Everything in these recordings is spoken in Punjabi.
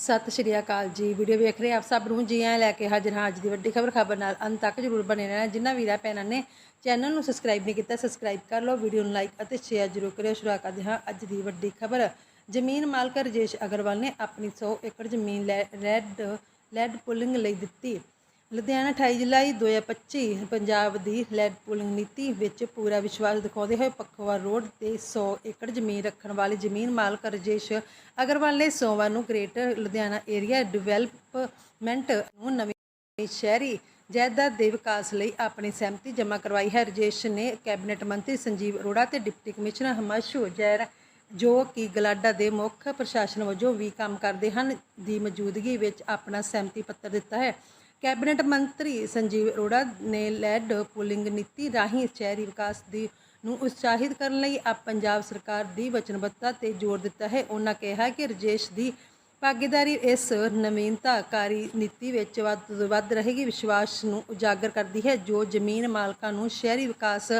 ਸਤਿ ਸ਼੍ਰੀ ਅਕਾਲ ਜੀ। ਵੀਡੀਓ ਵੇਖ ਰਹੇ ਆਪ ਸਭ ਨੂੰ ਜੀ ਆਇਆਂ ਲੈ ਕੇ ਹਾਜ਼ਰ ਹਾਂ ਅੱਜ ਦੀ ਵੱਡੀ ਖਬਰ। ਖਬਰ ਨਾਲ ਅੰਤ ਤੱਕ ਜਰੂਰ ਬਣੇ ਰਹਿਣਾ। ਜਿਨ੍ਹਾਂ ਵੀਰਾਂ ਭੈਣਾਂ ਨੇ ਚੈਨਲ ਨੂੰ ਸਬਸਕ੍ਰਾਈਬ ਨਹੀਂ ਕੀਤਾ ਸਬਸਕ੍ਰਾਈਬ ਕਰ ਲਓ, ਵੀਡੀਓ ਨੂੰ ਲਾਈਕ ਅਤੇ ਸ਼ੇਅਰ ਜਰੂਰ ਕਰਿਓ। ਸ਼ੁਰੂ ਕਰਦੇ ਹਾਂ ਅੱਜ ਦੀ ਵੱਡੀ ਖਬਰ। ਜ਼ਮੀਨ ਮਾਲਕ ਰਜੇਸ਼ ਅਗਰਵਾਲ ਨੇ ਆਪਣੀ 100 ਏਕੜ ਜ਼ਮੀਨ ਲੈ- ਰੈੱਡ ਲੈਡ ਪੁਲਿੰਗ ਲਈ ਦਿੱਤੀ। ਲੁਧਿਆਣਾ 28 ਜੁਲਾਈ 2025 ਪੰਜਾਬ ਦੀ ਲੈਡ ਪੁਲਿੰਗ ਨੀਤੀ ਵਿੱਚ ਪੂਰਾ ਵਿਸ਼ਵਾਸ ਦਿਖਾਉਂਦੇ ਹੋਏ ਪੱਖਵਾ ਰੋਡ ਤੇ 100 ਏਕੜ ਜ਼ਮੀਨ ਰੱਖਣ ਵਾਲੇ ਜ਼ਮੀਨ ਮਾਲਕ ਰਜੇਸ਼ ਅਗਰਵਾਲ ਨੇ ਸੋਮਵਾਰ ਨੂੰ ਗ੍ਰੇਟਰ ਲੁਧਿਆਣਾ ਏਰੀਆ ਡਿਵੈਲਪਮੈਂਟ ਨੂੰ ਨਵੀਂ ਸ਼ਹਿਰੀ ਜਾਇਦਾਦ ਦੇ ਵਿਕਾਸ ਲਈ ਆਪਣੀ ਸਹਿਮਤੀ ਜਮ੍ਹਾਂ ਕਰਵਾਈ ਹੈ। ਰਜੇਸ਼ ਨੇ ਕੈਬਨਿਟ ਮੰਤਰੀ ਸੰਜੀਵ ਅਰੋੜਾ ਤੇ ਡਿਪਟੀ ਕਮਿਸ਼ਨਰ ਹਮਾਸ਼ੂ ਜੈਰ ਜੋ ਕਿ ਗਲਾਡਾ ਦੇ ਮੁੱਖ ਪ੍ਰਸ਼ਾਸਨ ਵਜੋਂ ਵੀ ਕੰਮ ਕਰਦੇ ਹਨ ਦੀ ਮੌਜੂਦਗੀ ਵਿੱਚ ਆਪਣਾ ਸਹਿਮਤੀ ਪੱਤਰ ਦਿੱਤਾ ਹੈ। ਕੈਬਨਿਟ ਮੰਤਰੀ ਸੰਜੀਵ ਅਰੋੜਾ ਨੇ ਲੈਡ ਪੁਲਿੰਗ ਨੀਤੀ ਰਾਹੀਂ ਸ਼ਹਿਰੀ ਵਿਕਾਸ ਦੀ ਨੂੰ ਉਤਸ਼ਾਹਿਤ ਕਰਨ ਲਈ ਆਪ ਪੰਜਾਬ ਸਰਕਾਰ ਦੀ ਵਚਨਬੱਧਤਾ ਤੇ ਜ਼ੋਰ ਦਿੱਤਾ ਹੈ। ਉਹਨਾਂ ਕਿਹਾ ਕਿ ਰਜੇਸ਼ ਦੀ ਭਾਗੀਦਾਰੀ ਇਸ ਨਵੀਨਤਾਕਾਰੀ ਨੀਤੀ ਵਿੱਚ ਵੱਧ ਤੋਂ ਵੱਧ ਰਹੇਗੀ। ਵਿਸ਼ਵਾਸ ਨੂੰ ਉਜਾਗਰ ਕਰਦੀ ਹੈ। ਜੋ ਜ਼ਮੀਨ ਮਾਲਕਾਂ ਨੂੰ ਸ਼ਹਿਰੀ ਵਿਕਾਸ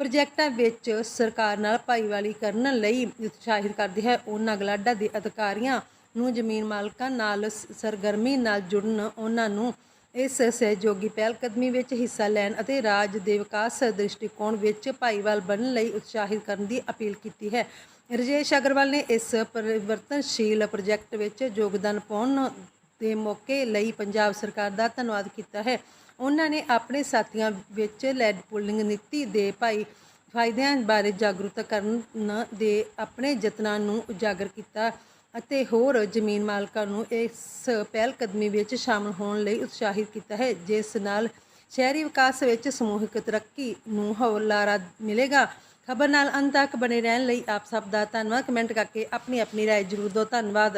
ਪ੍ਰੋਜੈਕਟਾਂ ਵਿੱਚ ਸਰਕਾਰ ਨਾਲ ਭਾਈਵਾਲੀ ਕਰਨ ਲਈ ਉਤਸ਼ਾਹਿਤ ਕਰਦੀ ਹੈ ਉਹਨਾਂ ਗਲਾਡਾ ਦੇ ਅਧਿਕਾਰੀਆਂ ਨੂੰ ਜ਼ਮੀਨ ਮਾਲਕਾਂ ਨਾਲ ਸਰਗਰਮੀ ਨਾਲ ਜੁੜਨ ਉਹਨਾਂ ਨੂੰ ਇਸ ਸਹਿਯੋਗੀ ਪਹਿਲਕਦਮੀ ਵਿੱਚ ਹਿੱਸਾ ਲੈਣ ਅਤੇ ਰਾਜ ਦੇ ਵਿਕਾਸ ਦ੍ਰਿਸ਼ਟੀਕੋਣ ਵਿੱਚ ਭਾਈਵਾਲ ਬਣਨ ਲਈ ਉਤਸ਼ਾਹਿਤ ਕਰਨ ਦੀ ਅਪੀਲ ਕੀਤੀ ਹੈ। ਰਜੇਸ਼ ਅਗਰਵਾਲ ਨੇ ਇਸ ਪਰਿਵਰਤਨਸ਼ੀਲ ਪ੍ਰੋਜੈਕਟ ਵਿੱਚ ਯੋਗਦਾਨ ਪਾਉਣ ਦੇ ਮੌਕੇ ਲਈ ਪੰਜਾਬ ਸਰਕਾਰ ਦਾ ਧੰਨਵਾਦ ਕੀਤਾ ਹੈ। ਉਹਨਾਂ ਨੇ ਆਪਣੇ ਸਾਥੀਆਂ ਵਿੱਚ ਲੈਡ ਪੁਲਿੰਗ ਨੀਤੀ ਦੇ ਭਾਈ ਫਾਇਦਿਆਂ ਬਾਰੇ ਜਾਗਰੂਕਤਾ ਕਰਨ ਦੇ ਆਪਣੇ ਯਤਨਾਂ ਨੂੰ ਉਜਾਗਰ ਕੀਤਾ। ਅਤੇ ਹੋਰ ਜ਼ਮੀਨ ਮਾਲਕਾਂ ਨੂੰ ਇਸ ਪਹਿਲ ਕਦਮੀ ਵਿੱਚ ਸ਼ਾਮਲ ਹੋਣ ਲਈ ਉਤਸ਼ਾਹਿਤ ਕੀਤਾ ਹੈ ਜਿਸ ਨਾਲ ਸ਼ਹਿਰੀ ਵਿਕਾਸ ਵਿੱਚ ਸਮੂਹਿਕ ਤਰੱਕੀ ਨੂੰ ਹੌਲਾਰਾ ਮਿਲੇਗਾ ਖਬਰ ਨਾਲ ਅੰਤ ਤੱਕ ਬਣੇ ਰਹਿਣ ਲਈ ਆਪ ਸਭ ਦਾ ਧੰਨਵਾਦ ਕਮੈਂਟ ਕਰਕੇ ਆਪਣੀ ਆਪਣੀ رائے ਜ਼ਰੂਰ ਦਿਓ ਧੰਨਵਾਦ